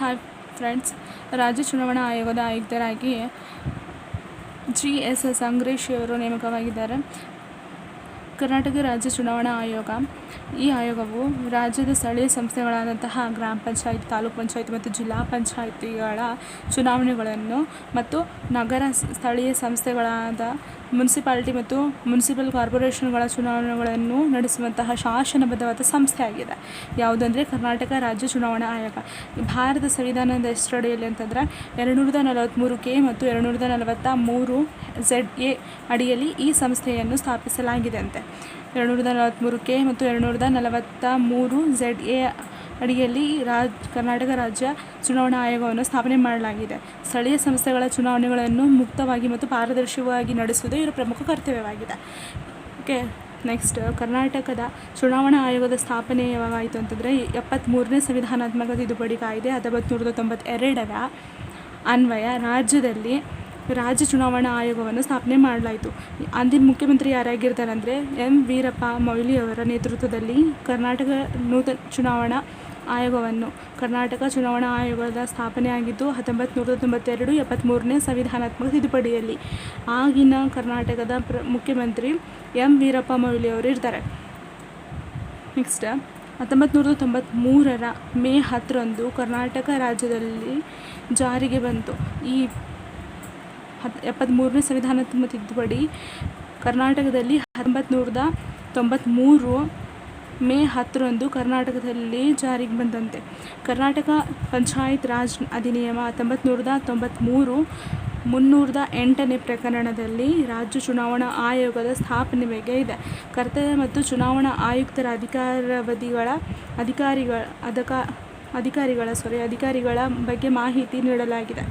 Hi friends. ರಾಜ್ಯ ಚುನಾವಣಾ ಆಯೋಗದ ಆಯುಕ್ತರಾಗಿ ಜಿ ಎಸ್ ಎಸ್ ಅಂಗ್ರೇಶ್ ಅವರು ನೇಮಕವಾಗಿದ್ದಾರೆ. ಕರ್ನಾಟಕ ರಾಜ್ಯ ಚುನಾವಣಾ ಆಯೋಗ. ಈ ಆಯೋಗವು ರಾಜ್ಯದ ಸ್ಥಳೀಯ ಸಂಸ್ಥೆಗಳಾದಂತಹ ಗ್ರಾಮ ಪಂಚಾಯತ್, ತಾಲೂಕು ಪಂಚಾಯತ್ ಮತ್ತು ಜಿಲ್ಲಾ ಪಂಚಾಯತಿಗಳ ಚುನಾವಣೆಗಳನ್ನು ಮತ್ತು ನಗರ ಸ್ಥಳೀಯ ಸಂಸ್ಥೆಗಳಾದ ಮುನ್ಸಿಪಾಲಿಟಿ ಮತ್ತು ಮುನ್ಸಿಪಲ್ ಕಾರ್ಪೊರೇಷನ್ಗಳ ಚುನಾವಣೆಗಳನ್ನು ನಡೆಸುವಂತಹ ಶಾಸನಬದ್ಧವಾದ ಸಂಸ್ಥೆಯಾಗಿದೆ. ಯಾವುದಂದರೆ ಕರ್ನಾಟಕ ರಾಜ್ಯ ಚುನಾವಣಾ ಆಯೋಗ. ಭಾರತ ಸಂವಿಧಾನದ ಹೆಸರಡಿಯಲ್ಲಿ ಅಂತಂದ್ರೆ ಎರಡುನೂರದ ನಲವತ್ತ್ಮೂರು ಕೆ ಮತ್ತು ಎರಡುನೂರದ ನಲವತ್ತ ಮೂರು ಝೆಡ್ ಎ ಅಡಿಯಲ್ಲಿ ಈ ಸಂಸ್ಥೆಯನ್ನು ಸ್ಥಾಪಿಸಲಾಗಿದೆ ಅಂತೆ ಎರಡುನೂರದ ನಲವತ್ತ್ಮೂರು ಕೆ ಮತ್ತು ಎರಡುನೂರದ ನಲವತ್ತ ಮೂರು ಝೆಡ್ ಎ ಅಡಿಯಲ್ಲಿ ರಾಜ್, ಕರ್ನಾಟಕ ರಾಜ್ಯ ಚುನಾವಣಾ ಆಯೋಗವನ್ನು ಸ್ಥಾಪನೆ ಮಾಡಲಾಗಿದೆ. ಸ್ಥಳೀಯ ಸಂಸ್ಥೆಗಳ ಚುನಾವಣೆಗಳನ್ನು ಮುಕ್ತವಾಗಿ ಮತ್ತು ಪಾರದರ್ಶಕವಾಗಿ ನಡೆಸುವುದು ಇವರ ಪ್ರಮುಖ ಕರ್ತವ್ಯವಾಗಿದೆ. ಓಕೆ ನೆಕ್ಸ್ಟ್ ಕರ್ನಾಟಕದ ಚುನಾವಣಾ ಆಯೋಗದ ಸ್ಥಾಪನೆ ಯಾವಾಗಾಯಿತು ಅಂತಂದರೆ ಎಪ್ಪತ್ತ್ಮೂರನೇ ಸಂವಿಧಾನಾತ್ಮಕ ತಿದ್ದುಪಡಿ ಕಾಯ್ದೆ ಹತ್ತೊಂಬತ್ತು ತೊಂಬತ್ತೆರಡರ ಅನ್ವಯ ರಾಜ್ಯದಲ್ಲಿ ರಾಜ್ಯ ಚುನಾವಣಾ ಆಯೋಗವನ್ನು ಸ್ಥಾಪನೆ ಮಾಡಲಾಯಿತು. ಅಂದಿನ ಮುಖ್ಯಮಂತ್ರಿ ಯಾರಾಗಿರ್ತಾರೆ ಅಂದರೆ ಎಂ. ವೀರಪ್ಪ ಮೊಯ್ಲಿ ಅವರ ನೇತೃತ್ವದಲ್ಲಿ ಕರ್ನಾಟಕ ನೂತನ ಚುನಾವಣಾ ಆಯೋಗವನ್ನು. ಕರ್ನಾಟಕ ಚುನಾವಣಾ ಆಯೋಗದ ಸ್ಥಾಪನೆ ಆಗಿದ್ದು ಹತ್ತೊಂಬತ್ತು ನೂರ ತೊಂಬತ್ತೆರಡು ಎಪ್ಪತ್ತ್ಮೂರನೇ ಸಂವಿಧಾನಾತ್ಮಕ ತಿದ್ದುಪಡಿಯಲ್ಲಿ. ಆಗಿನ ಕರ್ನಾಟಕದ ಪ್ರ, ಮುಖ್ಯಮಂತ್ರಿ ಎಂ. ವೀರಪ್ಪ ಮೊಯ್ಲಿ ಅವರು ಇರ್ತಾರೆ. ನೆಕ್ಸ್ಟ್ ಹತ್ತೊಂಬತ್ತು ನೂರ ತೊಂಬತ್ತ್ಮೂರರ ಮೇ ಹತ್ತರಂದು ಕರ್ನಾಟಕ ರಾಜ್ಯದಲ್ಲಿ ಜಾರಿಗೆ ಬಂತು. ಈ ಹತ್ ಎಪ್ಪತ್ತ್ಮೂರನೇ ಸಂವಿಧಾನಾತ್ಮಕ ತಿದ್ದುಪಡಿ ಕರ್ನಾಟಕದಲ್ಲಿ ಹತ್ತೊಂಬತ್ತು ನೂರದ ತೊಂಬತ್ತ್ಮೂರು ಮೇ ಹತ್ತರಂದು ಕರ್ನಾಟಕದಲ್ಲಿ ಜಾರಿಗೆ ಬಂದಂತೆ. ಕರ್ನಾಟಕ ಪಂಚಾಯತ್ ರಾಜ್ ಅಧಿನಿಯಮ ಹತ್ತೊಂಬತ್ತು ನೂರದ ತೊಂಬತ್ತ್ಮೂರು ಮುನ್ನೂರದ ಎಂಟನೇ ಪ್ರಕರಣದಲ್ಲಿ ರಾಜ್ಯ ಚುನಾವಣಾ ಆಯೋಗದ ಸ್ಥಾಪನೆ ಬಗ್ಗೆ ಇದೆ. ಕರ್ತವ್ಯ ಮತ್ತು ಚುನಾವಣಾ ಆಯುಕ್ತರ ಅಧಿಕಾರಾವಧಿಗಳ ಅಧಿಕಾರಿಗಳ ಅದಕ ಅಧಿಕಾರಿಗಳ ಸಾರಿ ಅಧಿಕಾರಿಗಳ ಬಗ್ಗೆ ಮಾಹಿತಿ ನೀಡಲಾಗಿದೆ.